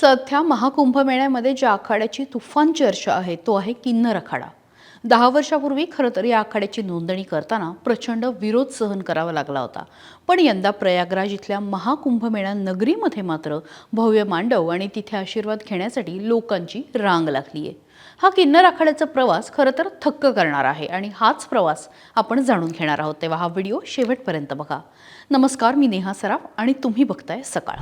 सध्या महाकुंभमेळ्यामध्ये ज्या आखाड्याची तुफान चर्चा आहे तो आहे किन्नर आखाडा. दहा वर्षापूर्वी खरं तर या आखाड्याची नोंदणी करताना प्रचंड विरोध सहन करावा लागला होता. पण यंदा प्रयागराज इथल्या महाकुंभमेळा नगरीमध्ये मात्र भव्य मांडव आणि तिथे आशीर्वाद घेण्यासाठी लोकांची रांग लागली आहे हा किन्नर आखाड्याचा प्रवास खरं तर थक्क करणार आहे आणि हाच प्रवास आपण जाणून घेणार आहोत तेव्हा हा व्हिडिओ शेवटपर्यंत बघा. नमस्कार मी नेहा सराफ आणि तुम्ही बघताय सकाळ.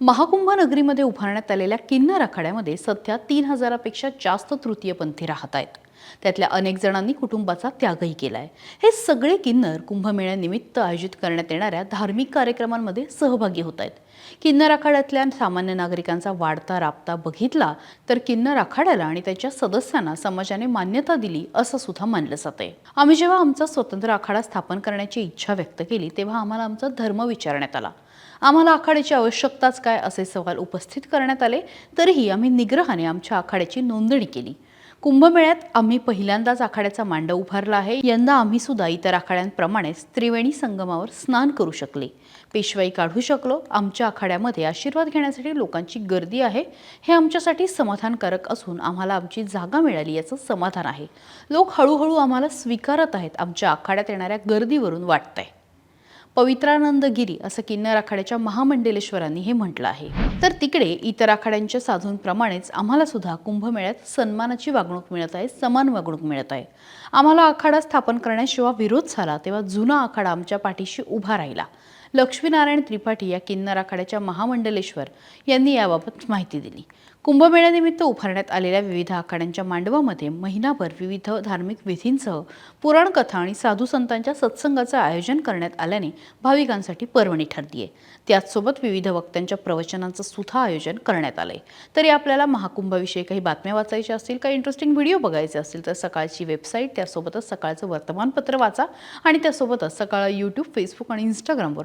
महाकुंभ नगरीमध्ये उभारण्यात आलेल्या किन्नर आखाड्यामध्ये सध्या तीन हजारापेक्षा जास्त तृतीयपंथी राहत आहेत. त्यातल्या अनेक जणांनी कुटुंबाचा त्यागही केला आहे हे सगळे किन्नर कुंभमेळ्यानिमित्त आयोजित करण्यात येणाऱ्या धार्मिक कार्यक्रमांमध्ये सहभागी होत आहेत किन्नर आखाड्यातल्या सामान्य नागरिकांचा वाढता राबता बघितला तर किन्नर आखाड्याला आणि त्याच्या सदस्यांना समाजाने मान्यता दिली असं सुद्धा मानलं जाते आम्ही जेव्हा आमचा स्वतंत्र आखाडा स्थापन करण्याची इच्छा व्यक्त केली तेव्हा आम्हाला आमचा धर्म विचारण्यात आला. आम्हाला आखाड्याची आवश्यकताच काय असे सवाल उपस्थित करण्यात आले तरीही आम्ही निग्रहाने आमच्या आखाड्याची नोंदणी केली. कुंभमेळ्यात आम्ही पहिल्यांदाच आखाड्याचा मांडव उभारला आहे. यंदा आम्ही सुद्धा इतर आखाड्यांप्रमाणेच त्रिवेणी संगमावर स्नान करू शकले. पेशवाई काढू शकलो. आमच्या आखाड्यामध्ये आशीर्वाद घेण्यासाठी लोकांची गर्दी आहे. हे आमच्यासाठी समाधानकारक असून आम्हाला आमची जागा मिळाली याचं समाधान आहे. लोक हळूहळू आम्हाला स्वीकारत आहेत. आमच्या आखाड्यात येणाऱ्या गर्दीवरून वाटतंय. पवित्रानंद गिरी असं किन्नर आखाड्याच्या महामंडलेश्वरांनी हे म्हटलं आहे. तर तिकडे इतर आखाड्यांच्या साधूंप्रमाणेच आम्हाला सुद्धा कुंभमेळ्यात सन्मानाची वागणूक मिळत आहे समान वागणूक मिळत आहे. आम्हाला आखाडा स्थापन करण्यास जेव्हा विरोध झाला तेव्हा जुना आखाडा आमच्या पाठीशी उभा राहिला. लक्ष्मीनारायण त्रिपाठी या किन्नर आखाड्याच्या महामंडलेश्वर यांनी याबाबत माहिती दिली. कुंभमेळ्यानिमित्त उभारण्यात आलेल्या विविध आखाड्यांच्या मांडवामध्ये महिनाभर विविध धार्मिक विधींसह पुराणकथा आणि साधू संतांच्या सत्संगाचं आयोजन करण्यात आल्याने भाविकांसाठी पर्वणी ठरली आहे त्याचसोबत विविध वक्त्यांच्या प्रवचनांचं सुद्धा आयोजन करण्यात आलंय. तरी आपल्याला महाकुंभाविषयी काही बातम्या वाचायच्या असतील काही इंटरेस्टिंग व्हिडिओ बघायचे असतील तर सकाळची वेबसाईट त्यासोबतच सकाळचं वर्तमानपत्र वाचा आणि त्यासोबतच सकाळ यूट्यूब फेसबुक आणि इंस्टाग्रामवर